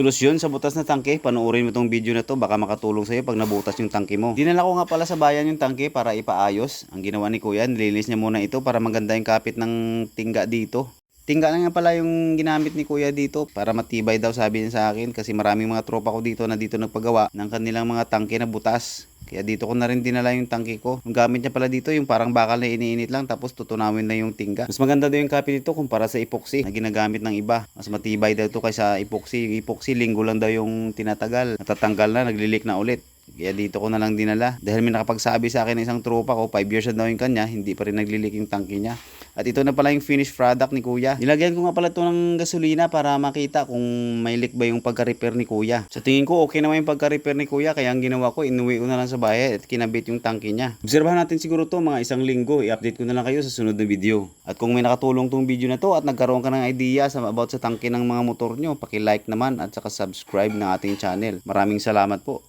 Solusyon sa butas na tangke, panoorin mo tong video na to, baka makatulong sa'yo pag nabutas yung tangke mo. Dinala ko nga pala sa bayan yung tangke para ipaayos. Ang ginawa ni kuya, nilinis niya muna ito para maganda yung kapit ng tingga dito. Tingga na nga pala yung ginamit ni kuya dito para matibay daw sabi niya sa akin kasi maraming mga tropa ko dito na dito nagpagawa ng kanilang mga tangke na butas. Kaya dito ko na rin dinala yung tangke ko. Yung gamit niya pala dito yung parang bakal na iniinit lang tapos tutunawin na yung tingga. Mas maganda daw yung kapit dito kumpara sa epoxy na ginagamit ng iba. Mas matibay daw ito kaysa epoxy. Yung epoxy linggo lang daw yung tinatagal. Natatanggal na, naglilik na ulit. Kaya dito ko na lang dinala. Dahil may nakapagsabi sa akin ng isang tropa ko, 5 years na daw yung kanya, hindi pa rin naglilik yung tangke niya. At ito na pala yung finished product ni kuya. Nilagyan ko nga pala ito ng gasolina para makita kung may leak ba yung pagka-repair ni kuya. Sa tingin ko okay naman yung pagka-repair ni kuya kaya ang ginawa ko inuwi ko na lang sa bahay at kinabit yung tangke niya. Obserbahan natin siguro to mga isang linggo. I-update ko na lang kayo sa sunod na video. At kung may nakatulong tong video na to at nagkaroon ka ng idea sa about sa tangke ng mga motor nyo, paki-like naman at saka subscribe ng ating channel. Maraming salamat po.